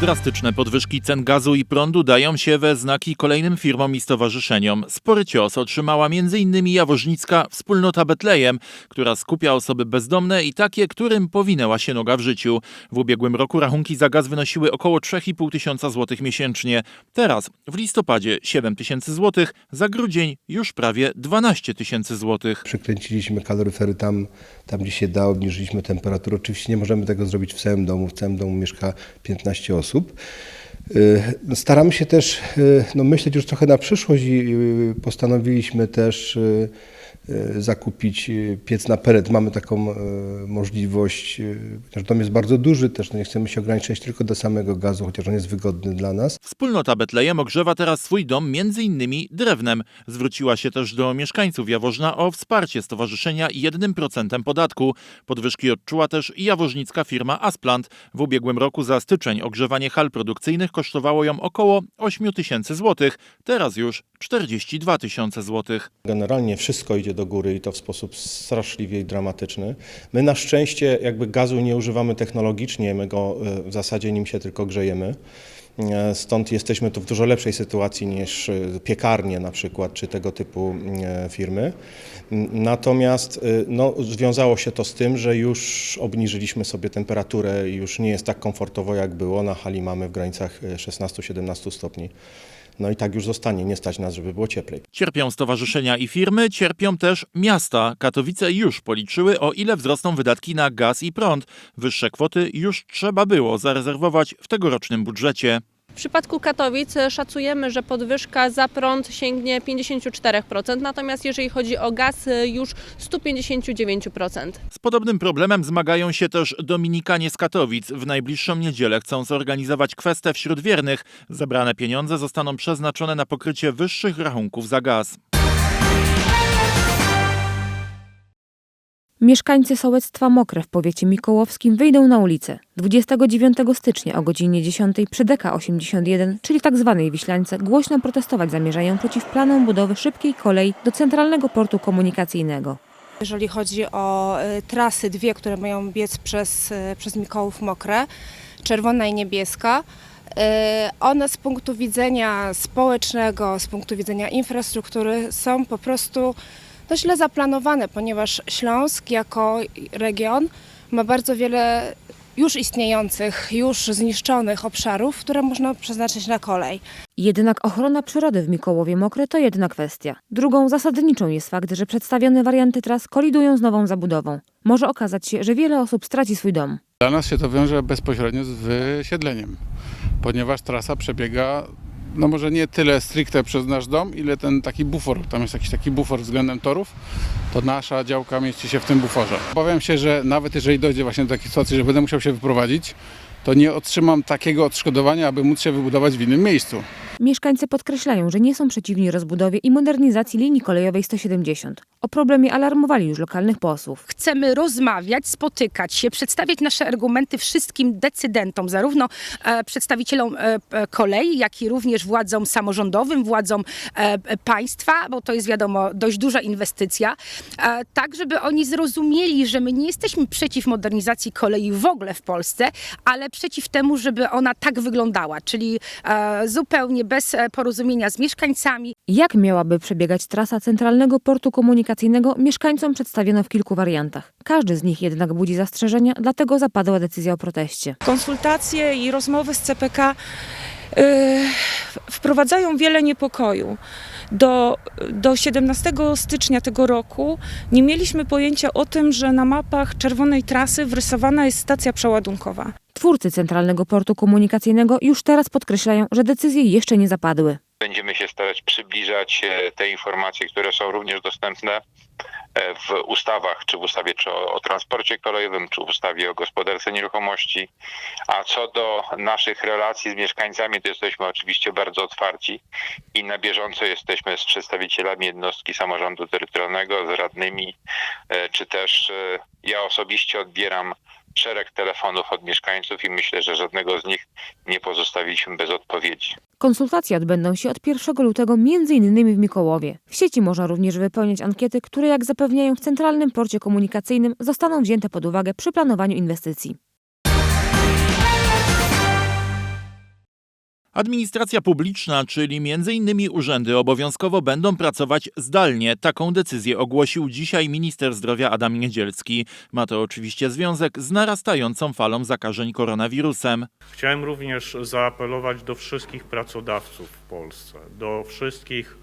Drastyczne podwyżki cen gazu i prądu dają się we znaki kolejnym firmom i stowarzyszeniom. Spory cios otrzymała m.in. Jaworznicka Wspólnota Betlejem, która skupia osoby bezdomne i takie, którym powinęła się noga w życiu. W ubiegłym roku rachunki za gaz wynosiły około 3,5 tysiąca złotych miesięcznie. Teraz w listopadzie 7 tysięcy złotych, za grudzień już prawie 12 tysięcy złotych. Przykręciliśmy kaloryfery tam, tam, gdzie się da, obniżyliśmy temperaturę. Oczywiście nie możemy tego zrobić w całym domu. W całym domu mieszka 15 osób. Y, Staramy się też y, no, myśleć już trochę na przyszłość i y, postanowiliśmy też zakupić y, piec na pelet. Mamy taką y, możliwość, ponieważ dom jest bardzo duży też, no nie chcemy się ograniczać tylko do samego gazu, chociaż on jest wygodny dla nas. Wspólnota Betlejem ogrzewa teraz swój dom m.in. drewnem. Zwróciła się też do mieszkańców Jaworzna o wsparcie stowarzyszenia 1% podatku. Podwyżki odczuła też jaworznicka firma Asplant. W ubiegłym roku za styczeń ogrzewanie hal produkcyjnych kosztowało ją około 8 tysięcy złotych. Teraz już 42 tysiące złotych. Generalnie wszystko idzie do góry i to w sposób straszliwie dramatyczny. My na szczęście jakby gazu nie używamy technologicznie, my go e, w zasadzie nim się tylko grzejemy. E, Stąd jesteśmy tu w dużo lepszej sytuacji niż e, piekarnie na przykład, czy tego typu e, firmy. Natomiast no, związało się to z tym, że już obniżyliśmy sobie temperaturę i już nie jest tak komfortowo jak było. Na hali mamy w granicach e, 16-17 stopni. No i tak już zostanie, nie stać nas, żeby było cieplej. Cierpią stowarzyszenia i firmy, cierpią też miasta. Katowice już policzyły, o ile wzrosną wydatki na gaz i prąd. Wyższe kwoty już trzeba było zarezerwować w tegorocznym budżecie. W przypadku Katowic e, szacujemy, że podwyżka za prąd sięgnie 54%, natomiast jeżeli chodzi o gaz e, już 159%. Z podobnym problemem zmagają się też Dominikanie z Katowic. W najbliższą niedzielę chcą zorganizować kwestę wśród wiernych. Zebrane pieniądze zostaną przeznaczone na pokrycie wyższych rachunków za gaz. Mieszkańcy sołectwa Mokre w powiecie mikołowskim wyjdą na ulicę 29 stycznia o godzinie 10 przy DK 81, czyli tzw. Wiślańce, głośno protestować zamierzają przeciw planom budowy szybkiej kolei do centralnego portu komunikacyjnego. Jeżeli chodzi o y, trasy dwie, które mają biec przez, y, przez Mikołów Mokre, czerwona i niebieska, y, one z punktu widzenia społecznego, z punktu widzenia infrastruktury są po prostu no, źle zaplanowane, ponieważ Śląsk jako region ma bardzo wiele już istniejących, już zniszczonych obszarów, które można przeznaczyć na kolej. Jednak ochrona przyrody w Mikołowie Mokre to jedna kwestia. Drugą zasadniczą jest fakt, że przedstawione warianty tras kolidują z nową zabudową. Może okazać się, że wiele osób straci swój dom. Dla nas się to wiąże bezpośrednio z wysiedleniem, ponieważ trasa przebiega, no może nie tyle stricte przez nasz dom, ile ten taki bufor, tam jest jakiś taki bufor względem torów, to nasza działka mieści się w tym buforze. Obawiam się, że nawet jeżeli dojdzie właśnie do takiej sytuacji, że będę musiał się wyprowadzić, to nie otrzymam takiego odszkodowania, aby móc się wybudować w innym miejscu. Mieszkańcy podkreślają, że nie są przeciwni rozbudowie i modernizacji linii kolejowej 170. O problemie alarmowali już lokalnych posłów. chcemy rozmawiać, spotykać się, przedstawiać nasze argumenty wszystkim decydentom, zarówno e, przedstawicielom e, kolei, jak i również władzom samorządowym, władzom e, e, państwa, bo to jest wiadomo dość duża inwestycja, e, tak żeby oni zrozumieli, że my nie jesteśmy przeciw modernizacji kolei w ogóle w Polsce, ale przeciw temu, żeby ona tak wyglądała, czyli e, zupełnie bez e, porozumienia z mieszkańcami, Jak miałaby przebiegać trasa centralnego portu komunikacyjnego, mieszkańcom przedstawiono w kilku wariantach. Każdy z nich jednak budzi zastrzeżenia, dlatego zapadła decyzja o proteście. konsultacje i rozmowy z CPK y, wprowadzają wiele niepokoju. Do, do 17 stycznia tego roku nie mieliśmy pojęcia o tym, że na mapach czerwonej trasy wrysowana jest stacja przeładunkowa. Twórcy centralnego portu komunikacyjnego już teraz podkreślają, że decyzje jeszcze nie zapadły. Będziemy się starać przybliżać e, te informacje, które są również dostępne e, w ustawach, czy w ustawie czy o, o transporcie kolejowym, czy w ustawie o gospodarce nieruchomości. A co do naszych relacji z mieszkańcami, to jesteśmy oczywiście bardzo otwarci i na bieżąco jesteśmy z przedstawicielami jednostki samorządu terytorialnego, z radnymi, e, czy też ja osobiście odbieram szereg telefonów od mieszkańców i myślę, że żadnego z nich nie pozostawiliśmy bez odpowiedzi. Konsultacje odbędą się od 1 lutego m.in. w Mikołowie. W sieci można również wypełniać ankiety, które jak zapewniają w Centralnym Porcie Komunikacyjnym zostaną wzięte pod uwagę przy planowaniu inwestycji. Administracja publiczna, czyli m.in. urzędy obowiązkowo będą pracować zdalnie. Taką decyzję ogłosił dzisiaj minister zdrowia Adam Niedzielski. Ma to oczywiście związek z narastającą falą zakażeń koronawirusem. Chciałem również zaapelować do wszystkich pracodawców w Polsce, do wszystkich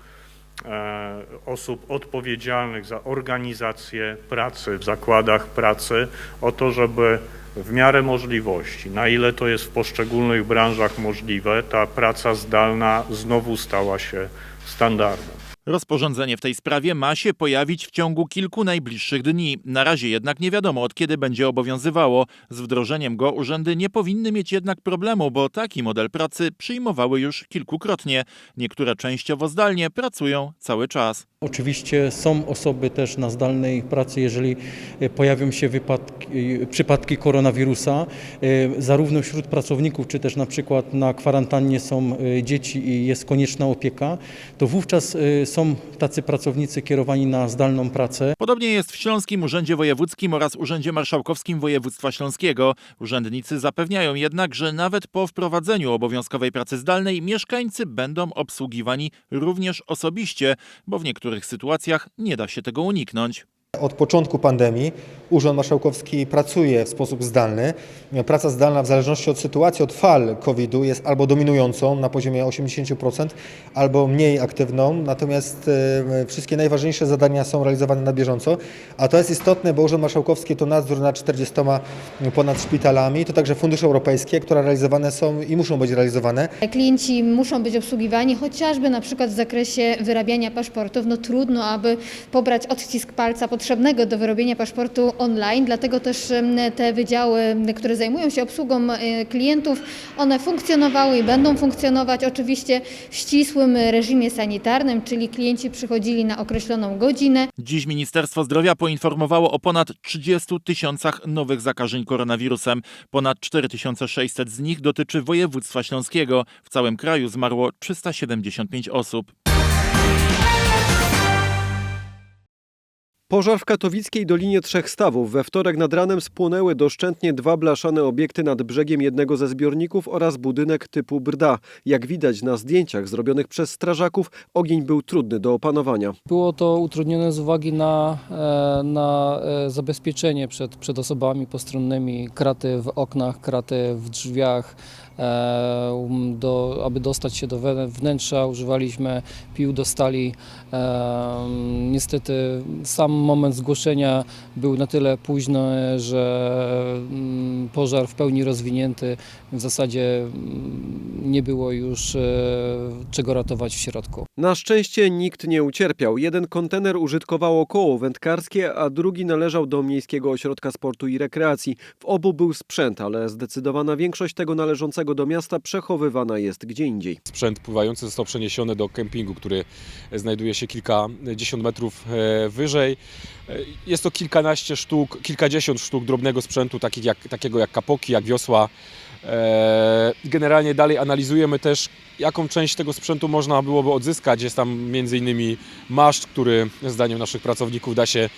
osób odpowiedzialnych za organizację pracy w zakładach pracy, o to, żeby w miarę możliwości, na ile to jest w poszczególnych branżach możliwe, ta praca zdalna znowu stała się standardem. Rozporządzenie w tej sprawie ma się pojawić w ciągu kilku najbliższych dni. Na razie jednak nie wiadomo od kiedy będzie obowiązywało. Z wdrożeniem go urzędy nie powinny mieć jednak problemu, bo taki model pracy przyjmowały już kilkukrotnie. Niektóre częściowo zdalnie pracują cały czas. Oczywiście są osoby też na zdalnej pracy, jeżeli e, pojawią się wypadki, e, przypadki koronawirusa, e, zarówno wśród pracowników, czy też na przykład na kwarantannie są dzieci i jest konieczna opieka, to wówczas e, są tacy pracownicy kierowani na zdalną pracę. Podobnie jest w Śląskim Urzędzie Wojewódzkim oraz Urzędzie Marszałkowskim Województwa Śląskiego. Urzędnicy zapewniają jednak, że nawet po wprowadzeniu obowiązkowej pracy zdalnej mieszkańcy będą obsługiwani również osobiście, bo w niektórych sytuacjach nie da się tego uniknąć. Od początku pandemii Urząd Marszałkowski pracuje w sposób zdalny. Praca zdalna w zależności od sytuacji, od fal COVID-u jest albo dominującą na poziomie 80%, albo mniej aktywną. Natomiast e, wszystkie najważniejsze zadania są realizowane na bieżąco. A to jest istotne, bo Urząd Marszałkowski to nadzór nad 40 ponad szpitalami, to także fundusze europejskie, które realizowane są i muszą być realizowane. Klienci muszą być obsługiwani chociażby na przykład w zakresie wyrabiania paszportów. No trudno, aby pobrać odcisk palca potrzebnego do wyrobienia paszportu online, dlatego też te wydziały, które zajmują się obsługą e, klientów, one funkcjonowały i będą funkcjonować oczywiście w ścisłym reżimie sanitarnym, czyli klienci przychodzili na określoną godzinę. Dziś Ministerstwo Zdrowia poinformowało o ponad 30 tysiącach nowych zakażeń koronawirusem. Ponad 4600 z nich dotyczy województwa śląskiego. W całym kraju zmarło 375 osób. Pożar w katowickiej Dolinie Trzech Stawów. We wtorek nad ranem spłonęły doszczętnie dwa blaszane obiekty nad brzegiem jednego ze zbiorników oraz budynek typu brda. Jak widać na zdjęciach zrobionych przez strażaków, ogień był trudny do opanowania. Było to utrudnione z uwagi na, e, na e, zabezpieczenie przed, przed osobami postronnymi, kraty w oknach, kraty w drzwiach. E, um, Do, aby dostać się do wnętrza używaliśmy pił do stali. Niestety sam moment zgłoszenia był na tyle późny, że mm, pożar w pełni rozwinięty. W zasadzie mm, nie było już e, czego ratować w środku. Na szczęście nikt nie ucierpiał. Jeden kontener użytkowało koło wędkarskie, a drugi należał do Miejskiego Ośrodka Sportu i Rekreacji. W obu był sprzęt, ale zdecydowana większość tego należącego do miasta przechowywana jest gdzie indziej. Sprzęt pływający został przeniesiony do kempingu, który znajduje się kilkadziesiąt metrów e, wyżej. E, Jest to kilkanaście sztuk, kilkadziesiąt sztuk drobnego sprzętu, takich jak, takiego jak kapoki, jak wiosła. E, Generalnie dalej analizujemy też, jaką część tego sprzętu można byłoby odzyskać. Jest tam innymi maszt, który zdaniem naszych pracowników da się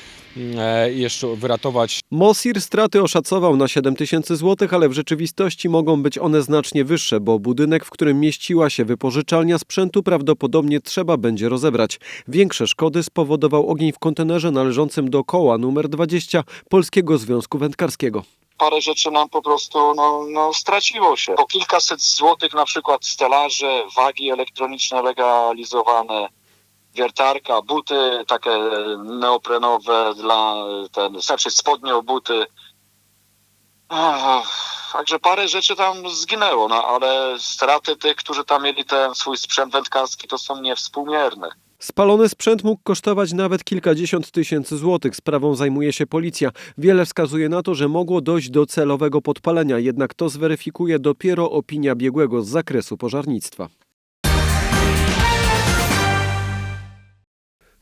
e, jeszcze wyratować. Mosir straty oszacował na 7 tysięcy złotych, ale w rzeczywistości mogą być one znacznie wyższe, bo budynek, w którym mieściła się wypożyczalnia sprzętu prawdopodobnie trzeba będzie rozebrać. Większe szkody spowodował ogień w kontenerze należącym do koła numer 20 Polskiego Związku Wędkarskiego. Parę rzeczy nam po prostu no, no, straciło się. Po kilkaset złotych na przykład stelaże, wagi elektroniczne legalizowane, wiertarka, buty takie neoprenowe dla ten, znaczy spodnie o buty. Ach, Także parę rzeczy tam zginęło, no ale straty tych, którzy tam mieli ten swój sprzęt wędkarski, to są niewspółmierne. Spalony sprzęt mógł kosztować nawet kilkadziesiąt tysięcy złotych. Sprawą zajmuje się policja. Wiele wskazuje na to, że mogło dojść do celowego podpalenia, jednak to zweryfikuje dopiero opinia biegłego z zakresu pożarnictwa.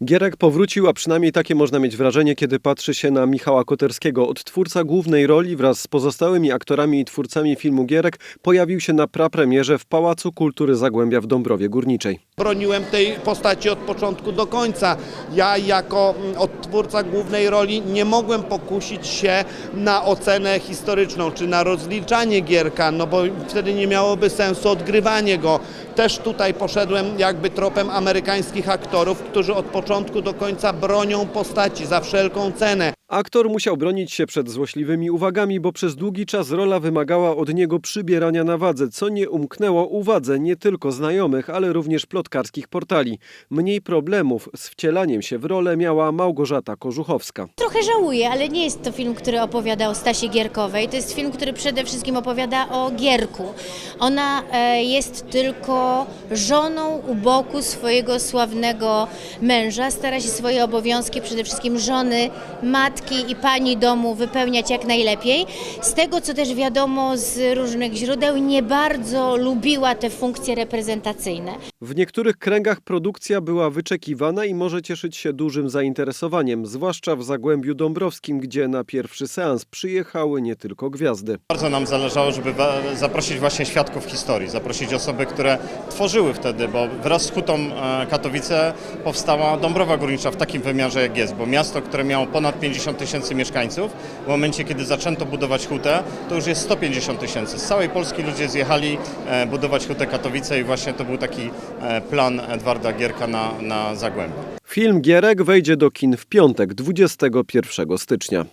Gierek powrócił, a przynajmniej takie można mieć wrażenie, kiedy patrzy się na Michała Koterskiego. Odtwórca głównej roli wraz z pozostałymi aktorami i twórcami filmu Gierek pojawił się na prapremierze w Pałacu Kultury Zagłębia w Dąbrowie Górniczej. Broniłem tej postaci od początku do końca. Ja jako mm, odtwórca głównej roli nie mogłem pokusić się na ocenę historyczną czy na rozliczanie Gierka, no bo wtedy nie miałoby sensu odgrywanie go. Też tutaj poszedłem jakby tropem amerykańskich aktorów, którzy od początku do końca bronią postaci za wszelką cenę. Aktor musiał bronić się przed złośliwymi uwagami, bo przez długi czas rola wymagała od niego przybierania na wadze, co nie umknęło uwadze nie tylko znajomych, ale również plotkarskich portali. Mniej problemów z wcielaniem się w rolę miała Małgorzata Kożuchowska. Trochę żałuję, ale nie jest to film, który opowiada o Stasie Gierkowej. To jest film, który przede wszystkim opowiada o Gierku. Ona e, jest tylko żoną u boku swojego sławnego męża. Stara się swoje obowiązki, przede wszystkim żony, matki i pani domu wypełniać jak najlepiej. Z tego, co też wiadomo z różnych źródeł, nie bardzo lubiła te funkcje reprezentacyjne. W niektórych kręgach produkcja była wyczekiwana i może cieszyć się dużym zainteresowaniem, zwłaszcza w Zagłębiu Dąbrowskim, gdzie na pierwszy seans przyjechały nie tylko gwiazdy. Bardzo nam zależało, żeby zaprosić właśnie świadków historii, zaprosić osoby, które tworzyły wtedy, bo wraz z hutą e, Katowice powstała Dąbrowa Górnicza w takim wymiarze jak jest, bo miasto, które miało ponad 50 tysięcy mieszkańców, w momencie kiedy zaczęto budować hutę, to już jest 150 tysięcy. Z całej Polski ludzie zjechali e, budować hutę Katowice i właśnie to był taki e, plan Edwarda Gierka na, na Zagłębie. Film Gierek wejdzie do kin w piątek, 21 stycznia.